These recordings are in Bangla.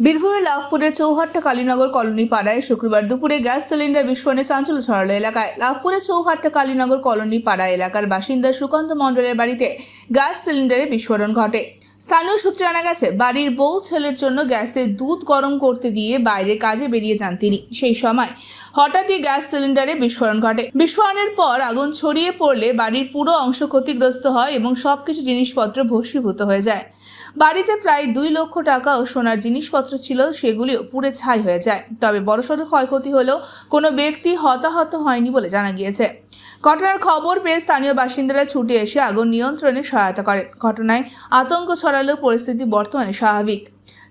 বীরভূমের লাভপুরের চৌহাট্টা কালীনগর কলোনি পাড়ায় শুক্রবার দুপুরে গ্যাস সিলিন্ডার বিস্ফোরণে চাঞ্চল্য ছড়ালো এলাকায়। লাভপুরের চৌহাট্টা কালীনগর কলোনি পাড়া এলাকার বাসিন্দা সুকান্ত মণ্ডলের বাড়িতে গ্যাস সিলিন্ডারে বিস্ফোরণ ঘটে। স্থানীয় সূত্রে জানা গেছে, বাড়ির বউ ছেলের জন্য গ্যাসে দুধ গরম করতে দিয়ে বাইরে কাজে বেরিয়ে যান তিনি। সেই সময় হঠাৎই গ্যাস সিলিন্ডারে বিস্ফোরণ ঘটে। বিস্ফোরণের পর আগুন ছড়িয়ে পড়লে বাড়ির পুরো অংশ ক্ষতিগ্রস্ত হয় এবং সবকিছু জিনিসপত্র ভস্মীভূত হয়ে যায়। বাড়িতে প্রায় দুই লক্ষ টাকা ও সোনার জিনিসপত্র ছিল, সেগুলিও পুড়ে ছাই হয়ে যায়। তবে বড়সড় ক্ষয়ক্ষতি হলেও কোনো ব্যক্তি হতাহত হয়নি বলে জানা গিয়েছে। ঘটনার খবর পেয়ে স্থানীয় বাসিন্দারা ছুটে এসে আগুন নিয়ন্ত্রণে সহায়তা করেন। ঘটনায় আতঙ্ক ছড়ালেও পরিস্থিতি বর্তমানে স্বাভাবিক।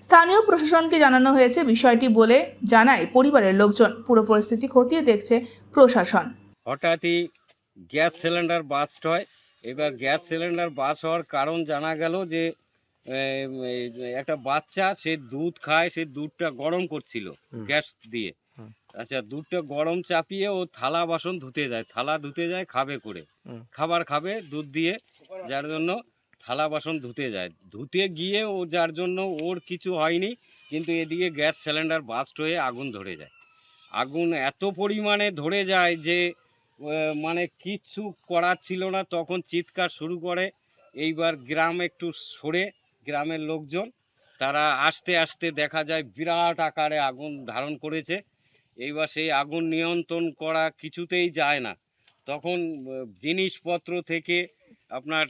স্থানীয় প্রশাসনকে জানানো হয়েছে বিষয়টি বলে জানায় পরিবারের লোকজন। পুরো পরিস্থিতি খতিয়ে দেখছে প্রশাসন। হঠাৎই গ্যাস সিলিন্ডার বাস্ট হয়। এবার গ্যাস সিলিন্ডার বাস্ট হওয়ার কারণ জানা গেল যে একটা বাচ্চা সে দুধ খায় সে দুধটা গরম করছিল গ্যাস দিয়ে। আচ্ছা দুধটা গরম চাপিয়ে ও থালা বাসন ধুতে যায়। থালা ধুতে যায় খাবে করে। খাবার খাবে দুধ দিয়ে যার জন্য থালা বাসন ধুতে যায়। ধুতে গিয়ে ও যার জন্য ওর কিছু হয়নি কিন্তু এদিকে গ্যাস সিলিন্ডার বাস্ট হয়ে আগুন ধরে যায়। আগুন এত পরিমাণে ধরে যায় যে মানে কিচ্ছু করার ছিল না। তখন চিৎকার শুরু করে। এইবার গ্রাম একটু সরে গ্রামের লোকজন তারা আস্তে আস্তে দেখা যায় বিরাট আকারে আগুন ধারণ করেছে। এইবার সেই আগুন নিয়ন্ত্রণ করা কিছুতেই যায় না। তখন জিনিসপত্র থেকে আপনার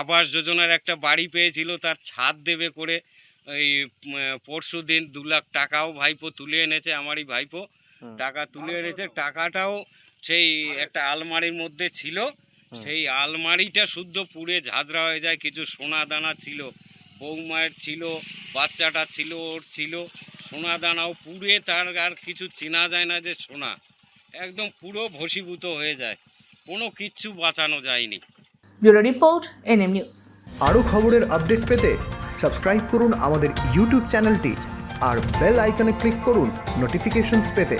আবাস যোজনার একটা বাড়ি পেয়েছিল তার ছাদ দেবে করে এই পরশু দিন দু লাখ টাকাও ভাইপো তুলে এনেছে আমারই ভাইপো। টাকা তুলে এনেছে টাকাটাও সেই একটা আলমারির মধ্যে ছিল। সেই আলমারিটা শুদ্ধ পুড়ে ঝাঁঝরা হয়ে যায় কিছু সোনা দানা ছিল বৌমায়ের ছিল বাচ্চাটা ছিল ওর ছিল সোনা দানাও পুড়ে তার আর কিছু চেনা যায় না যে সোনা একদম পুরো ভসীভূত হয়ে যায় কোনো কিচ্ছু বাঁচানো যায়নি। Bureau report NM news. আরও খবরের আপডেট পেতে সাবস্ক্রাইব করুন আমাদের ইউটিউব চ্যানেলটি আর বেল আইকনে ক্লিক করুন নোটিফিকেশনস পেতে।